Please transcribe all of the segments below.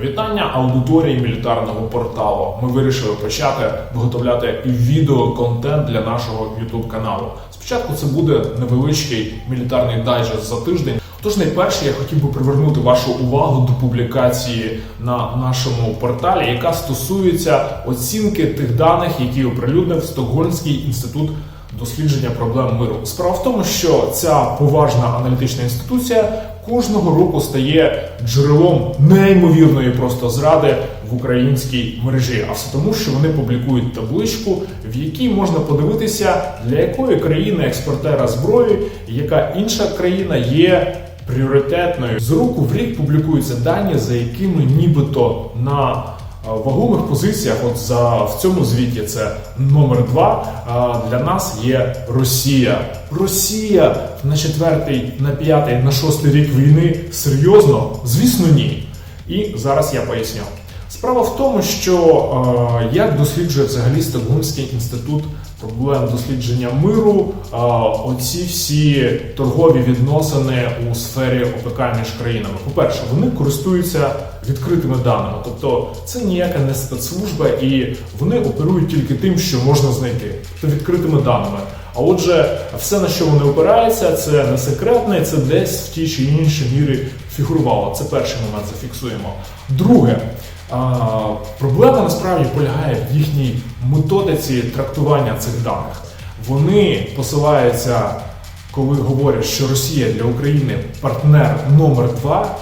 Вітання аудиторії мілітарного порталу. Ми вирішили почати виготовляти відеоконтент для нашого YouTube каналу. Спочатку це буде невеличкий мілітарний дайджест за тиждень. Тож найперше я хотів би привернути вашу увагу до публікації на нашому порталі, яка стосується оцінки тих даних, які оприлюднив Стокгольмський інститут дослідження проблем миру. Справа в тому, що ця поважна аналітична інституція кожного року стає джерелом неймовірної просто зради в українській мережі. А все тому, що вони публікують табличку, в якій можна подивитися, для якої країни експортера зброї, яка інша країна є. Пріоритетною з року в рік публікуються дані, за якими нібито на вагомих позиціях, от за в цьому звіті це номер два. Для нас є Росія. Росія на четвертий, на п'ятий, на шостий рік війни серйозно? Звісно, ні. І зараз я поясню. Справа в тому, що як досліджує взагалі Стокгольмський інститут проблем дослідження миру, оці всі торгові відносини у сфері ОПК між країнами. По-перше, вони користуються відкритими даними, тобто це ніяка не спецслужба, і вони оперують тільки тим, що можна знайти, тобто відкритими даними. А отже, все, на що вони опираються, це не секретне, це десь в тій чи іншій мірі фігурувало. Це перший момент зафіксуємо. Друге, проблема насправді полягає в їхній методиці трактування цих даних. Вони посилаються, коли говорять, що Росія для України партнер номер два.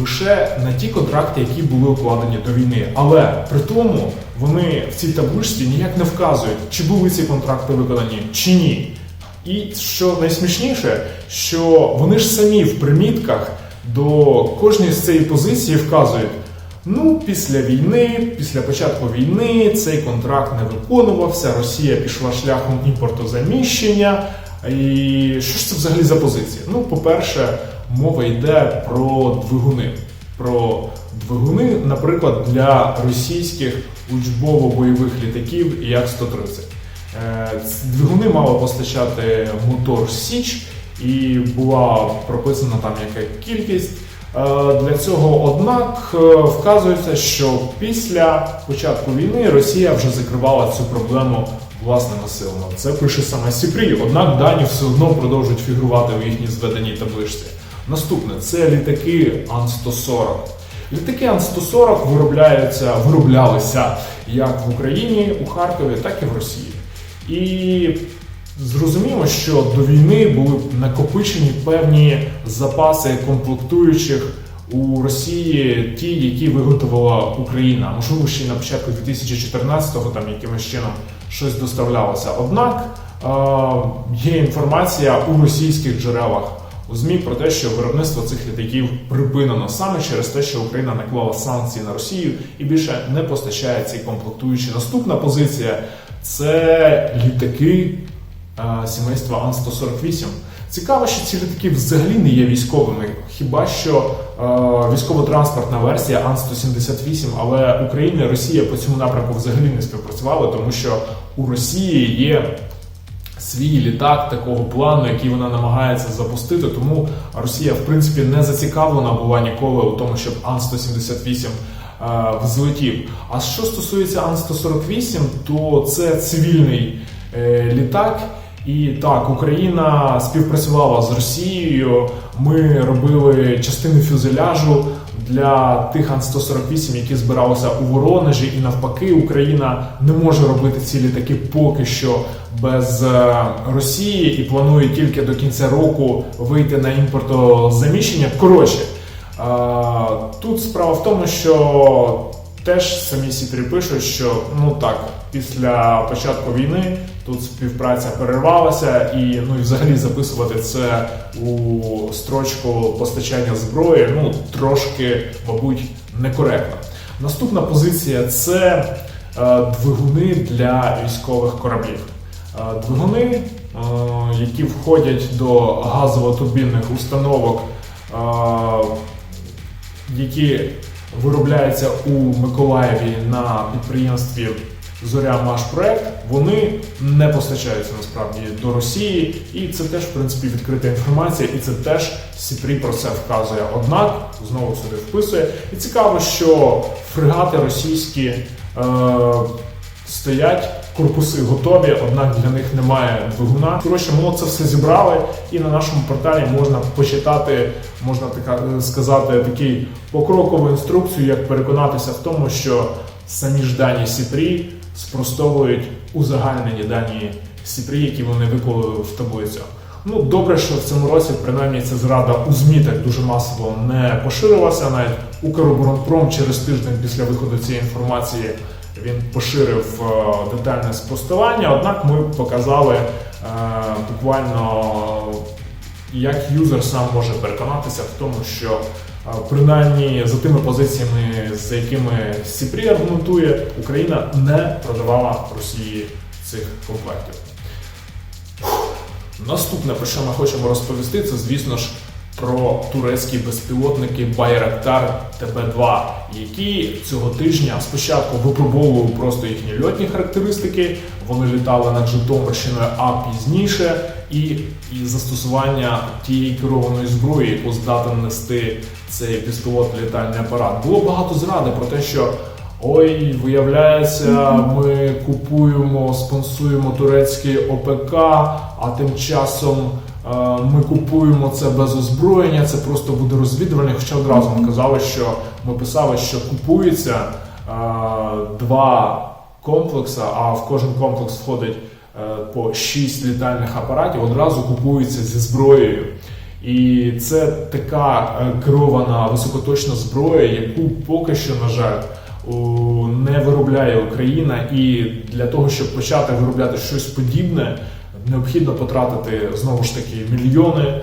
Лише на ті контракти, які були укладені до війни, але при тому вони в цій табличці ніяк не вказують, чи були ці контракти виконані, чи ні. І що найсмішніше, що вони ж самі в примітках до кожної з цієї позиції вказують: ну, після війни, після початку війни цей контракт не виконувався, Росія пішла шляхом імпортозаміщення. І що ж це взагалі за позиція? Ну, по-перше, мова йде про двигуни. Про двигуни, наприклад, для російських учбово-бойових літаків Як-130. Е, Двигуни мали постачати мотор Січ, і була прописана там яка кількість. Е, Для цього, однак, е, вказується, що після початку війни Росія вже закривала цю проблему власними силами. Це пише саме Сіпрі, однак дані все одно продовжують фігурувати у їхній зведеній табличці. Наступне це літаки Ан-140. Літаки Ан-140 виробляються, вироблялися як в Україні, у Харкові, так і в Росії. І зрозуміло, що до війни були накопичені певні запаси комплектуючих у Росії, ті, які виготовила Україна. Можливо, ще на початку 2014-го там якимось чином щось доставлялося. Однак є інформація у російських джерелах у ЗМІ про те, що виробництво цих літаків припинено саме через те, що Україна наклала санкції на Росію і більше не постачає ці комплектуючі. Наступна позиція це літаки сімейства Ан-148. Цікаво, що ці літаки взагалі не є військовими, хіба що е, військово-транспортна версія Ан-178, але Україна і Росія по цьому напрямку взагалі не співпрацювали, тому що у Росії є свій літак такого плану, який вона намагається запустити. Тому Росія, в принципі, не зацікавлена була ніколи у тому, щоб Ан-178 е, взлетів. А що стосується Ан-148, то це цивільний е, літак. І так, Україна співпрацювала з Росією. Ми робили частини фюзеляжу для тих Ан-148, які збиралися у Воронежі, і навпаки, Україна не може робити ці літаки поки що без е, Росії і планує тільки до кінця року вийти на імпортозаміщення. Коротше, е, тут справа в тому, що теж самі Сітрі пишуть, що ну так, після початку війни тут співпраця перервалася, і ну і взагалі записувати це у строчку постачання зброї ну трошки, мабуть, некоректно. Наступна позиція це е, двигуни для військових кораблів. Е, Двигуни, е, які входять до газово-турбінних установок, які виробляються у Миколаєві на підприємстві Зоря Маш проект, вони не постачаються насправді до Росії, і це теж в принципі відкрита інформація, і це теж Сіпрі про це вказує. Однак знову сюди вписує. І цікаво, що фрегати російські е, стоять, корпуси готові, однак для них немає двигуна. Коротше, ми це все зібрали, і на нашому порталі можна почитати, можна така е, сказати, такий покрокову інструкцію, як переконатися в тому, що самі ж дані Сіпрі спростовують узагальнені дані Сіпрі, які вони виклали в таблицю. Ну, добре, що в цьому році принаймні ця зрада у ЗМІ так дуже масово не поширилася. Навіть Укроборонпром через тиждень після виходу цієї інформації він поширив е, детальне спростування. Однак ми показали е, буквально, як юзер сам може переконатися в тому, що принаймні за тими позиціями, за якими Сіпрі аргументує, Україна не продавала Росії цих комплектів. Наступне, про що ми хочемо розповісти, це, звісно ж, про турецькі безпілотники Bayraktar TB2, які цього тижня спочатку випробовували просто їхні льотні характеристики. Вони літали над Житомирщиною, а пізніше і, і застосування тієї керованої зброї, яку здатен нести цей безпілотний літальний апарат. Було багато зради про те, що. Ой, виявляється, ми купуємо, спонсуємо турецький ОПК, а тим часом е, ми купуємо це без озброєння, це просто буде розвідування. Хоча одразу ми казали, що ми писали, що купується е, два комплекси, а в кожен комплекс входить по 6 літальних апаратів, одразу купується зі зброєю. І це така е, керована високоточна зброя, яку поки що, на жаль, не виробляє Україна, і для того, щоб почати виробляти щось подібне, необхідно потратити знову ж таки мільйони е,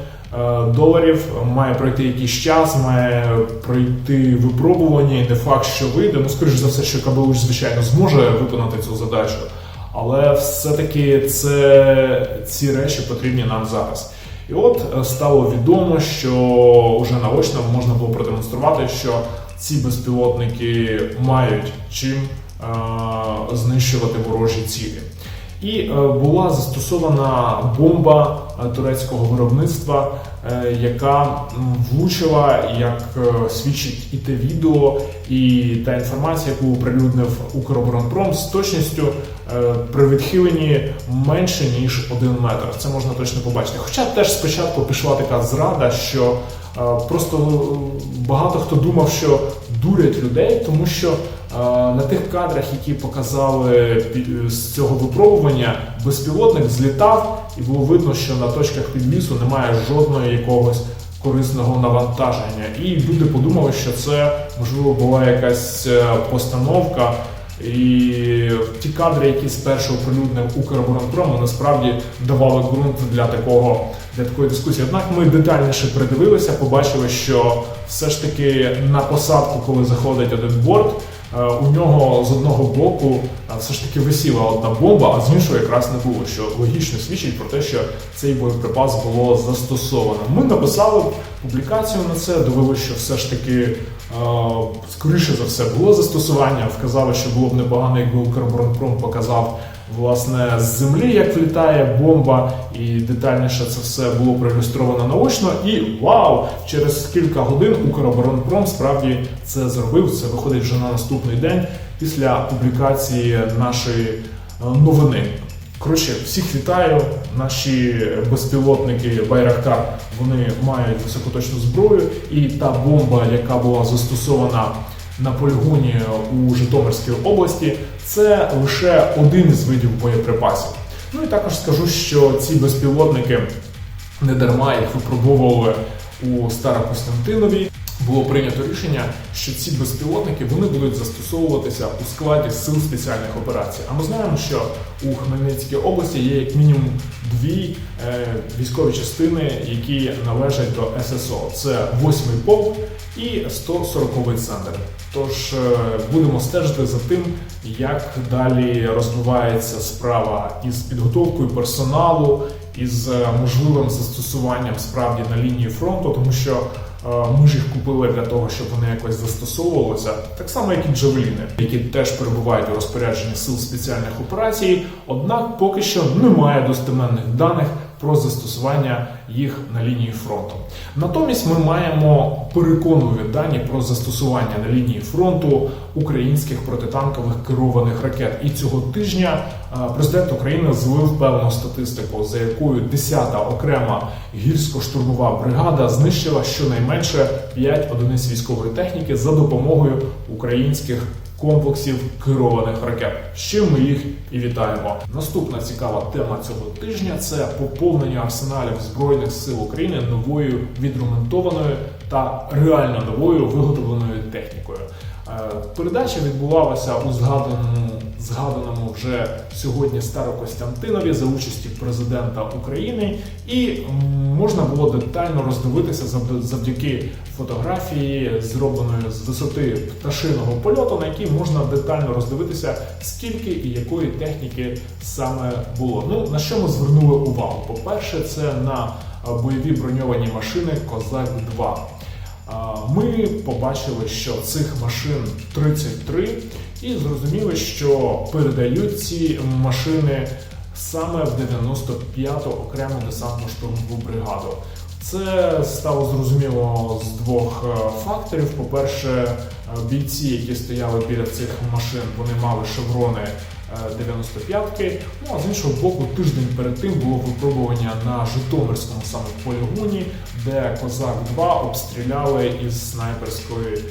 доларів. Має пройти якийсь час, має пройти випробування, і не факт, що вийде. Ну, скоріш за все, що Кабелуч, звичайно, зможе виконати цю задачу. Але все-таки це ці речі потрібні нам зараз. І от е, стало відомо, що вже наочно можна було продемонструвати, що ці безпілотники мають чим е, знищувати ворожі цілі. І е, була застосована бомба е, турецького виробництва, яка влучила, як свідчить і те відео, і та інформація, яку оприлюднив Укроборонпром з точністю при відхиленні менше ніж один метр. Це можна точно побачити. Хоча теж спочатку пішла така зрада, що е, просто е, багато хто думав, що дурять людей, тому що е, на тих кадрах, які показали з цього випробування, безпілотник злітав, і було видно, що на точках підвісу немає жодного якогось корисного навантаження. І люди подумали, що це можливо була якась е, постановка. І ті кадри, які спершу оприлюднив Укроборонпром, насправді давали ґрунт для такого для такої дискусії. Однак ми детальніше придивилися, побачили, що все ж таки на посадку, коли заходить один борт, у нього з одного боку е, все ж таки висіла одна бомба, а з іншого якраз не було, що логічно свідчить про те, що цей боєприпас було застосовано. Ми написали публікацію на це, довели, що все ж таки е, скоріше за все було застосування. Вказали, що було б непогано, якби Укроборонпром показав власне з землі, як влітає бомба, і детальніше це все було проілюстровано наочно. І вау! Через кілька годин Укроборонпром справді це зробив. Це виходить вже на наступний день після публікації нашої е, новини. Коротше, всіх вітаю. Наші безпілотники Байрактар вони мають високоточну зброю, і та бомба, яка була застосована на полігоні у Житомирській області, це лише один із видів боєприпасів. Ну і також скажу, що ці безпілотники не дарма їх випробовували у Старокостянтинові. Було прийнято рішення, що ці безпілотники вони будуть застосовуватися у складі сил спеціальних операцій. А ми знаємо, що у Хмельницькій області є як мінімум дві е, військові частини, які належать до ССО. Це 8-й полк і 140-й центр. Тож е, будемо стежити за тим, як далі розвивається справа із підготовкою персоналу, із е, можливим застосуванням справді на лінії фронту, тому що Е, Ми ж їх купили для того, щоб вони якось застосовувалися, так само як і джавеліни, які теж перебувають у розпорядженні сил спеціальних операцій. Однак поки що немає достеменних даних про застосування їх на лінії фронту. Натомість ми маємо переконливі дані про застосування на лінії фронту українських протитанкових керованих ракет. І цього тижня е, президент України злив певну статистику, за якою 10-та окрема гірсько-штурмова бригада знищила щонайменше 5 одиниць військової техніки за допомогою українських комплексів керованих ракет. Ще ми їх і вітаємо. Наступна цікава тема цього тижня це поповнення арсеналів збройних сил України новою відремонтованою та реально новою виготовленою технікою. Е, Передача відбувалася у згаданому згаданому вже сьогодні Старокостянтинові за участі президента України, і можна було детально роздивитися завдяки фотографії, зробленої з висоти пташиного польоту, на якій можна детально роздивитися, скільки і якої техніки саме було. Ну на що ми звернули увагу? По-перше, це на бойові броньовані машини Козак 2 Ми побачили, що цих машин 33, і зрозуміли, що передають ці машини саме в 95-ту окрему десантно-штурмову бригаду. Це стало зрозуміло з двох е, факторів. По-перше, е, бійці, які стояли біля цих машин, вони мали шеврони 95-ки. Ну а з іншого боку, тиждень перед тим було випробування на Житомирському саме полігоні, де Козак 2 обстріляли із снайперської е,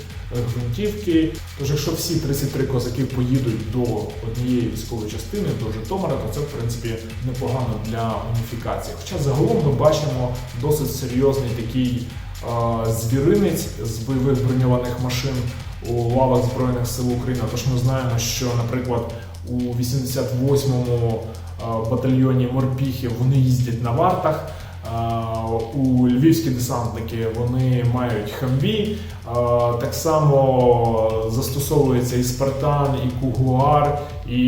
гвинтівки. Тож, якщо всі 33 козаки поїдуть до однієї військової частини, до Житомира, то це в принципі непогано для уніфікації. Хоча загалом ми бачимо досить серйозний такий е, звіринець з бойових броньованих машин у лавах Збройних сил України. Тож ми знаємо, що, наприклад, у 88-му е, батальйоні морпіхів вони їздять на вартах. Е, У львівські десантники вони мають хамбі. Е, Так само застосовується і Спартан, і Кугуар, і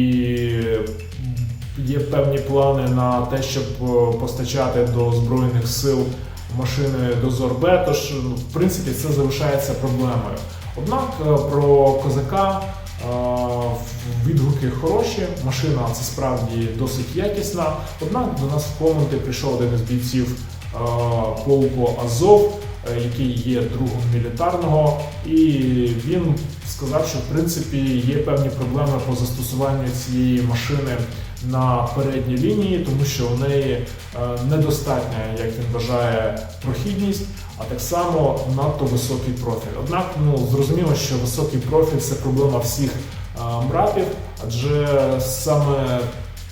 є певні плани на те, щоб постачати до збройних сил машини дозор Б. Тож, ну, в принципі, це залишається проблемою. Однак про козака відгуки хороші, машина це справді досить якісна. Однак до нас в коменти прийшов один із бійців полку Азов, е, який є другом мілітарного, і він сказав, що в принципі є певні проблеми по застосуванню цієї машини на передній лінії, тому що у неї е, недостатня, як він вважає, прохідність, а так само надто високий профіль. Однак, ну зрозуміло, що високий профіль це проблема всіх мрапів, адже саме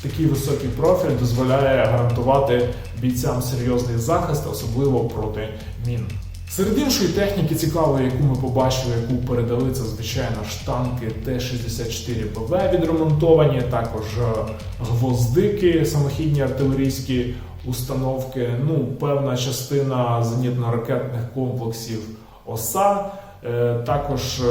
такий високий профіль дозволяє гарантувати бійцям серйозний захист, особливо проти мін. Серед іншої техніки цікавої, яку ми побачили, яку передали, це звичайно ж танки Т-64БВ відремонтовані, також е, гвоздики, самохідні артилерійські установки, ну, певна частина зенітно-ракетних комплексів ОСА. Е, Також е,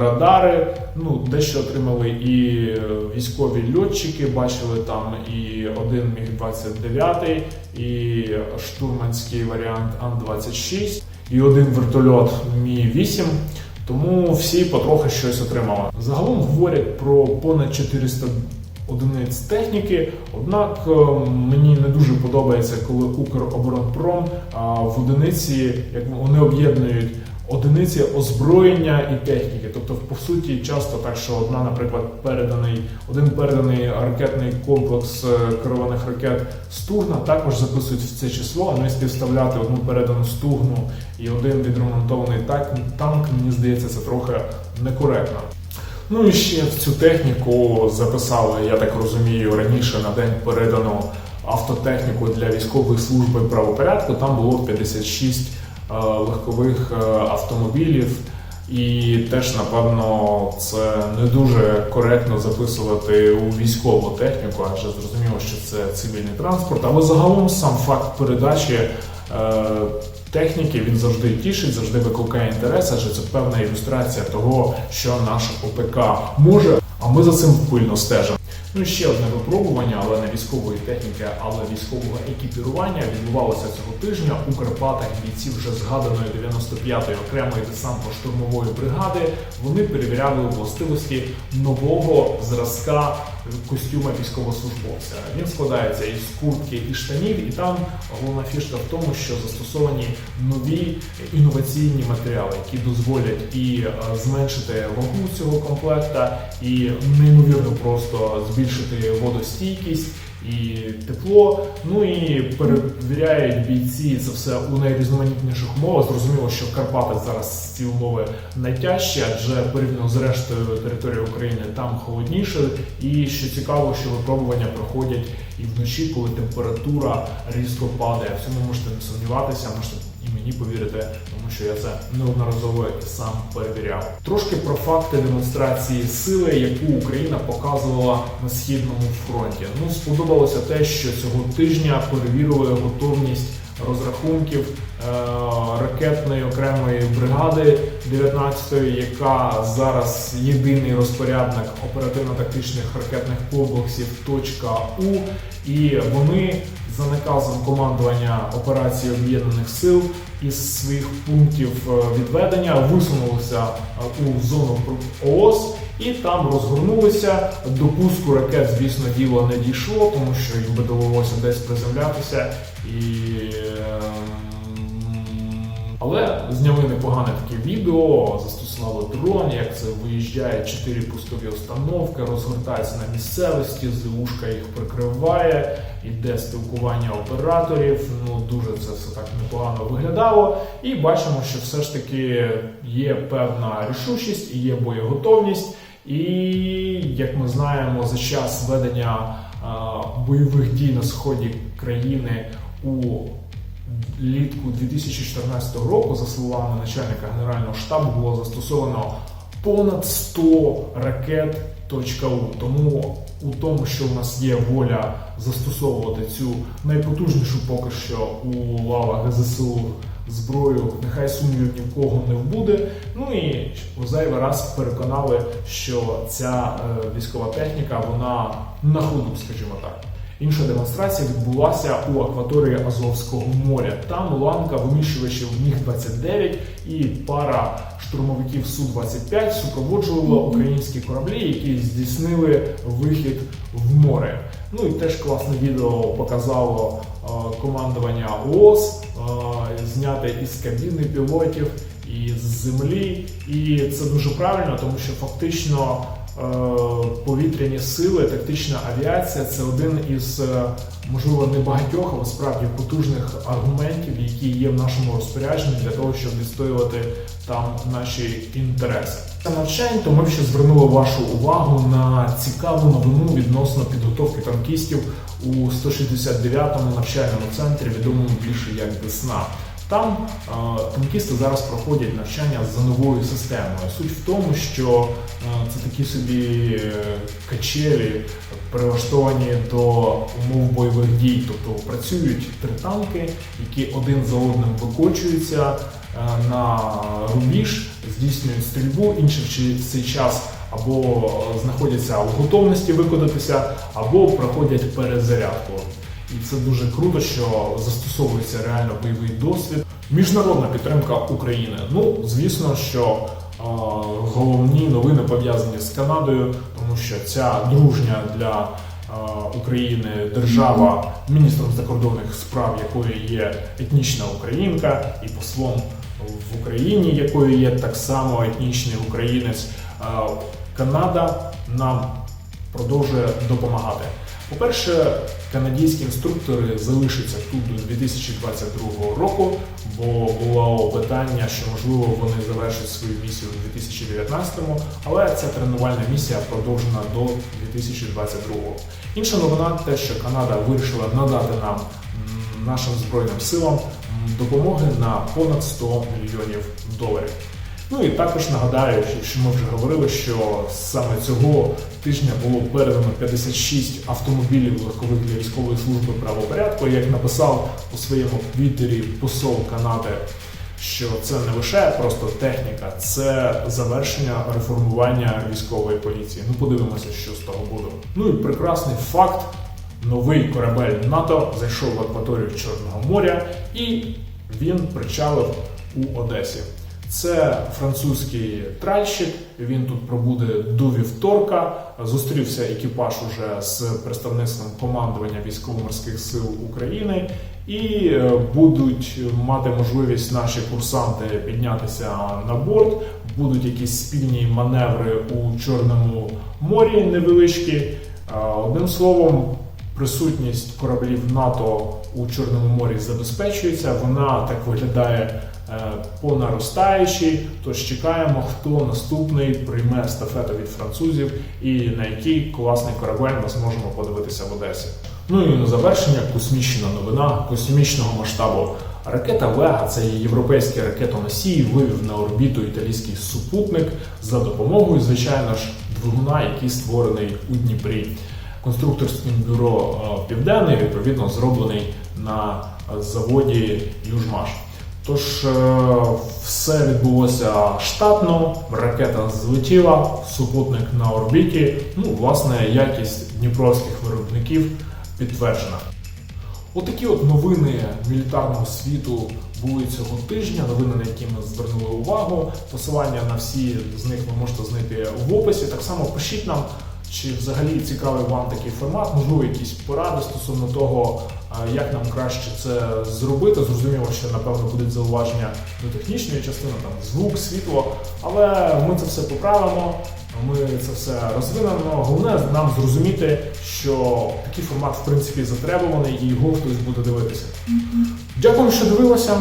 радари, ну дещо отримали і е, військові льотчики. Бачили там і один міг 29 і штурманський варіант Ан-26, і один вертольот Мі 8 Тому всі потрохи щось отримали. Загалом говорять про понад 400 одиниць техніки. Однак е, мені не дуже подобається, коли Укроборонпром в одиниці, як вони об'єднують одиниці озброєння і техніки. Тобто, по суті, часто так, що одна, наприклад, переданий один переданий ракетний комплекс е, керованих ракет Стугна також записують в це число, а не співставляти одну передану стугну і один відремонтований танк, мені здається, це трохи некоректно. Ну і ще в цю техніку записали, я так розумію, раніше на день передану автотехніку для військової служби правопорядку. Там було 56 е, легкових е, автомобілів. І теж, напевно, це не дуже коректно записувати у військову техніку, адже зрозуміло, що це цивільний транспорт. Але загалом сам факт передачі е, техніки він завжди тішить, завжди викликає інтерес, адже це певна ілюстрація того, що наш ОПК може, а ми за цим пильно стежимо. Ну ще одне випробування, але не військової техніки, але військового екіпірування відбувалося цього тижня у Карпатах. Бійці вже згаданої 95-ї окремої десантно-штурмової бригади. Вони перевіряли властивості нового зразка костюма військовослужбовця. Він складається із куртки і штанів, і там головна фішка в тому, що застосовані нові інноваційні матеріали, які дозволять і е, зменшити вагу цього комплекта, і неймовірно просто збільшити водостійкість. І тепло, ну і перевіряють бійці це все у найрізноманітніших умовах. Зрозуміло, що в Карпатах зараз ці умови найтяжчі, адже порівняно з рештою території України там холодніше. І що цікаво, що випробування проходять і вночі, коли температура різко падає. В цьому можете не сумніватися, можете мені повірити, тому що я це неодноразово сам перевіряв. Трошки про факти демонстрації сили, яку Україна показувала на східному фронті. Ну сподобалося те, що цього тижня перевірили готовність розрахунків е, ракетної окремої бригади 19-ї, яка зараз єдиний розпорядник оперативно-тактичних ракетних комплексів «У», і вони за наказом командування операції об'єднаних сил із своїх пунктів е, відведення висунулися е, у зону ООС і там розгорнулися. До пуску ракет, звісно, діло не дійшло, тому що їм би довелося десь приземлятися і. Але зняли непогане таке відео, застосували дрон, як це виїжджає чотири пустові установки, розгортається на місцевості, ЗУшка їх прикриває, іде спілкування операторів. Ну дуже це все так непогано виглядало. І бачимо, що все ж таки є певна рішучість і є боєготовність. І як ми знаємо, за час ведення бойових дій на сході країни у літку 2014 року, за словами начальника генерального штабу, було застосовано понад 100 ракет .у. Тому у тому, що у нас є воля застосовувати цю найпотужнішу поки що у лавах ГЗСУ зброю, нехай сумнівів ні в кого не буде. Ну і у зайвий раз переконали, що ця е, військова техніка вона на ходу, скажімо так. Інша демонстрація відбулася у акваторії Азовського моря. Там ланка винищувачів Міг-29 і пара штурмовиків Су-25 супроводжувала українські кораблі, які здійснили вихід в море. Ну і теж класне відео показало е, командування ООС, е, зняте із кабіни пілотів і з землі. І це дуже правильно, тому що фактично повітряні сили, тактична авіація це один із е, можливо небагатьох, але справді потужних аргументів, які є в нашому розпорядженні для того, щоб відстоювати там наші інтереси. Це навчань, то ми ще звернули вашу увагу на цікаву новину відносно підготовки танкістів у 169-му навчальному центрі, відомому більше як Весна. Там е, танкісти зараз проходять навчання за новою системою. Суть в тому, що е, це такі собі е, качелі, прилаштовані до умов бойових дій. Тобто працюють три танки, які один за одним викочуються на рубіж, здійснюють стрільбу, інші в цей час або знаходяться у готовності виконатися, або проходять перезарядку. І це дуже круто, що застосовується реально бойовий досвід. Міжнародна підтримка України. Ну, звісно, що е, головні новини пов'язані з Канадою, тому що ця дружня для е, України держава, міністром закордонних справ якої є етнічна українка, і послом в Україні, якою є так само етнічний українець. Е, Канада нам продовжує допомагати. По-перше, канадські інструктори залишаться тут до 2022 року, бо було питання, що можливо вони завершать свою місію у 2019-му, але ця тренувальна місія продовжена до 2022. Інша новина те, що Канада вирішила надати нам нашим збройним силам допомоги на понад 100 мільйонів доларів. Ну і також нагадаю, що ми вже говорили, що саме цього тижня було передано 56 автомобілів легкових для військової служби правопорядку. Як написав у своєму твіттері посол Канади що це не лише просто техніка, це завершення реформування військової поліції. Ну подивимося, що з того буде. Ну і прекрасний факт. Новий корабель НАТО зайшов в акваторію Чорного моря і він причалив у Одесі. Це французький тральщик. Він тут пробуде до вівторка. Зустрівся екіпаж уже з представництвом командування військово-морських сил України, і е, будуть мати можливість наші курсанти піднятися на борт. Будуть якісь спільні маневри у Чорному морі невеличкі. Е, Одним словом, присутність кораблів НАТО у Чорному морі забезпечується. Вона так виглядає по наростаючій. Тож чекаємо, хто наступний прийме естафету від французів і на який класний корабель ми зможемо подивитися в Одесі. Ну і на завершення космічна новина космічного масштабу. Ракета Вега, це європейський ракетоносій, вивів на орбіту італійський супутник за допомогою, звичайно ж, двигуна, який створений у Дніпрі. Конструкторським бюро е, Південний відповідно зроблений на е, заводі Южмаш. Тож е, все відбулося штатно, ракета злетіла, супутник на орбіті. Ну, власне, якість дніпровських виробників підтверджена. Отакі от новини мілітарного світу були цього тижня. Новини, на які ми звернули увагу. Посилання на всі з них ви можете знайти в описі. Так само пишіть нам, чи взагалі цікавий вам такий формат, можливо, якісь поради стосовно того, як нам краще це зробити. Зрозуміло, що напевно будуть зауваження до технічної частини, там звук, світло, але ми це все поправимо. Ми це все розвинемо. Головне нам зрозуміти, що такий формат в принципі затребуваний і його хтось буде дивитися. Дякую, що дивилися.